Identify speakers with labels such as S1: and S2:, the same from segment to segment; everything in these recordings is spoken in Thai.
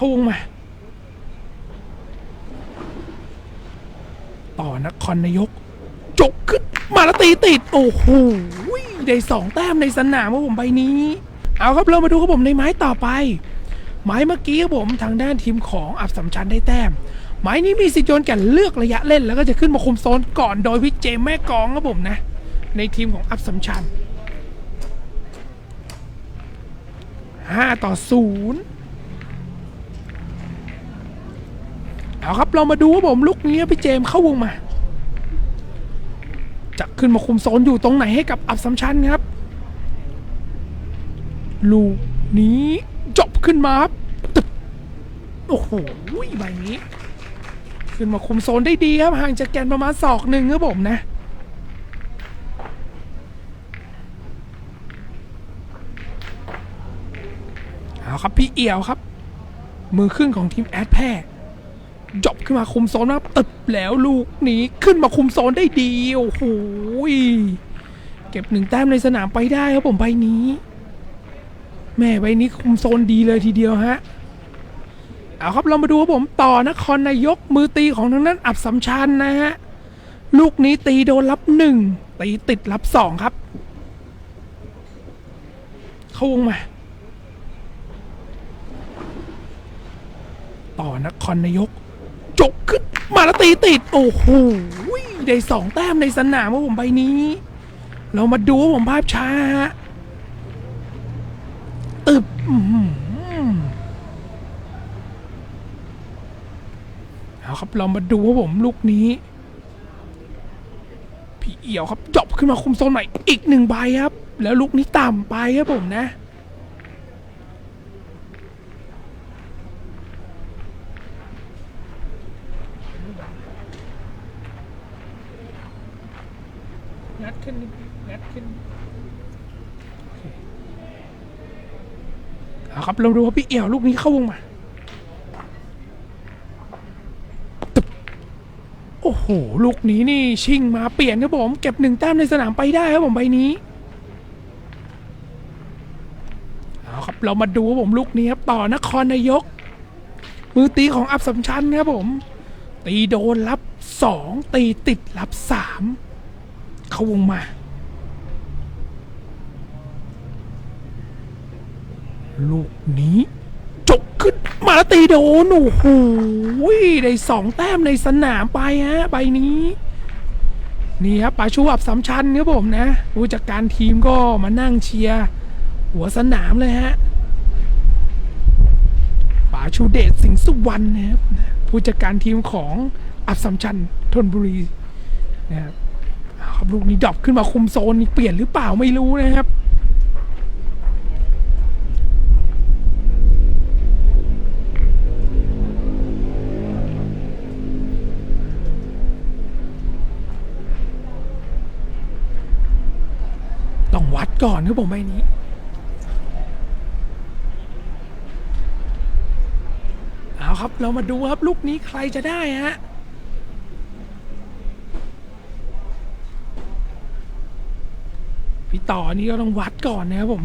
S1: เข้าวงมา ต่อนครนายก จกขึ้นมาแล้วตีติด โอ้โหได้สองแต้มในสนามครับผมใบนี้ เอาครับเรามาดูครับผมในไม้ต่อไป ไม้เมื่อกี้ครับผมทางด้านทีมของอับสัมชันได้แต้มไม้นี้มีสิทธิ์โยนแก่เลือกระยะเล่น แล้วก็จะขึ้นมาคุมโซนก่อนโดยพี่เจมแม่กองครับผมนะ ในทีมของอับสัมชัน5ต่อ 0 เอาครับเรามาดูว่าผมลูกนี้พี่เจมเข้าวงมา จะขึ้นมาคุมโซนอยู่ตรงไหนให้กับอับสัมชันครับ ลูกนี้จบขึ้นมาครับตึบโอ้โหใบนี้ ขึ้นมาคุมโซนได้ดีครับห่างจากแกนประมาณศอกหนึ่งครับผมนะเอาครับพี่เอี่ยวครับ มือขึ้นของทีมแอดแพร่ จบขึ้นมาคุมโซนนะตึบแล้วลูกนี้ขึ้นมาคุมโซนได้ดี โอ้โหเก็บหนึ่งแต้มในสนามไปได้ครับผมใบนี้ แม่ใบนี้คุมโซนดีเลยทีเดียวฮะ เอาครับเรามาดูครับผมต่อนครนายกมือตีของทางนั้นอับสัมชันนะฮะ ลูกนี้ตีโดนรับหนึ่งตีติดรับสองครับ เข้าวงมาต่อนครนายก จกขึ้นมาแล้วตีติด โอ้โหได้สองแต้มในสนามครับผมใบนี้ เรามาดูครับผมภาพช้าตึบเอาครับเรามาดูครับผมลูกนี้ พี่เอี่ยวครับจบขึ้นมาคุมโซนใหม่อีกหนึ่งใบครับ แล้วลูกนี้ต่ำไปครับผมนะ งัดขึ้นงัดขึ้นเอาครับ เราดูว่าพี่เอี่ยวลูกนี้เข้าวงมา โอ้โห ลูกนี้นี่ชิงมาเปลี่ยนครับผม เก็บหนึ่งแต้มในสนามไปได้ครับผมใบนี้ เอาครับ เรามาดูครับผมลูกนี้ครับต่อนครนายก มือตีของอับสัมชันครับผม ตีโดนรับสองตีติดรับสาม เข้าวงมา ลูกนี้จกขึ้นมาแล้วตีโดนโอ้โหได้สองแต้มในสนามไปฮะใบนี้ นี่ครับปาชูอับสามชันครับผมนะผู้จัดการทีมก็มานั่งเชียร์หัวสนามเลยฮะปาชูเดชสิงห์สุวรรณนะครับผู้จัดการทีมของอับสามชันธนบุรีนะครับ ครับลูกนี้ดรอปขึ้นมาคุมโซนเปลี่ยนหรือเปล่าไม่รู้นะครับต้องวัดก่อนครับผมใบนี้เอาครับเรามาดูครับลูกนี้ใครจะได้ฮะ พี่ต่อนี่ก็ต้องวัดก่อนนะครับผม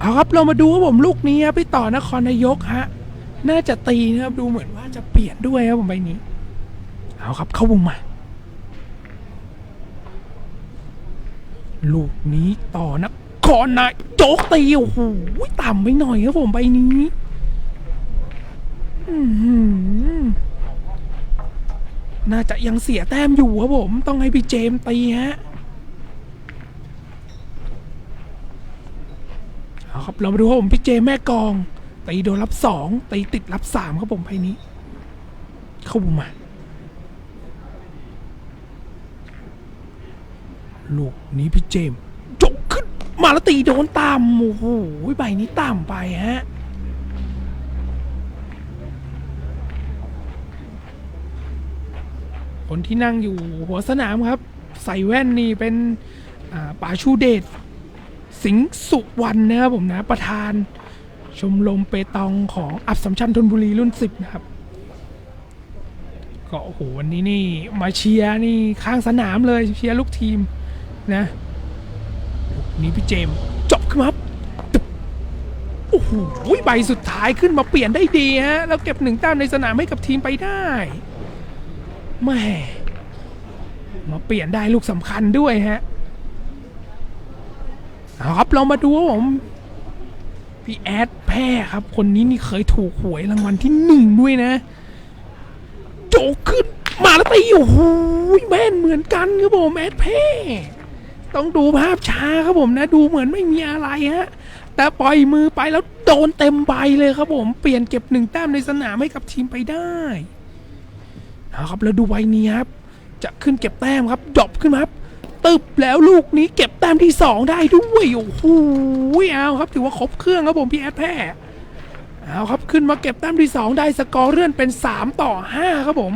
S1: เอาครับเรามาดูครับผมลูกนี้ครับพี่ต่อนครนายกฮะ น่าจะตีนะครับ ดูเหมือนว่าจะเปลี่ยนด้วยครับผมใบนี้ เอาครับเข้าวงมา ลูกนี้ต่อนะคอนนายโจกตีโอ้โหต่ำไปหน่อยครับผมใบนี้น่าจะยังเสียแต้มอยู่ครับผม ต้องให้พี่เจมตีฮะเอาครับเรามาดูครับผมพี่เจมแม่กองตีโดนรับสองตีติดรับสามครับผมใบนี้ เข้ามา ลูกนี้พี่เจมส์จกขึ้นมาแล้วตีโดนต่ำโอ้โหใบนี้ต่ำไปฮะคนที่นั่งอยู่หัวสนามครับ ใส่แว่นนี่เป็นป่าชูเดชสิงสุวรรณนะครับผมนะประธาน ชมรมเปตองของอับสัมชัญธนบุรีรุ่นสิบนะครับ ก็โอ้โหวันนี้นี่มาเชียร์นี่ข้างสนามเลยเชียร์ลูกทีม นะนี้พี่เจมจบครับตึ๊บโอ้โหใบสุดท้ายขึ้นมาเปลี่ยนได้ดีฮะ แล้วเก็บหนึ่งแต้มในสนามให้กับทีมไปได้แม่มาเปลี่ยนได้ลูกสำคัญด้วยฮะเอาครับเรามาดูผมพี่แอดแพ้ครับ คนนี้นี่เคยถูกหวยรางวัลที่หนึ่งด้วยนะ โจกขึ้นมาแล้วตีโอ้โหแม่นเหมือนกันครับผมแอดแพ้ ต้องดูภาพช้าครับผมนะ ดูเหมือนไม่มีอะไรฮะ แต่ปล่อยมือไปแล้วโดนเต็มใบเลยครับผม เปลี่ยนเก็บหนึ่งแต้มในสนามให้กับทีมไปได้เอาครับแล้วดูใบนี้ครับ จะขึ้นเก็บแต้มครับดรอปขึ้นมาครับตึบแล้วลูกนี้เก็บแต้มที่ 2 ได้ด้วยโอ้โหเอาครับถือว่าครบเครื่องครับผมพี่แอดแพ้เอาครับขึ้นมาเก็บแต้มที่ 2 ได้สกอร์เลื่อนเป็น 3 ต่อ 5 ครับผม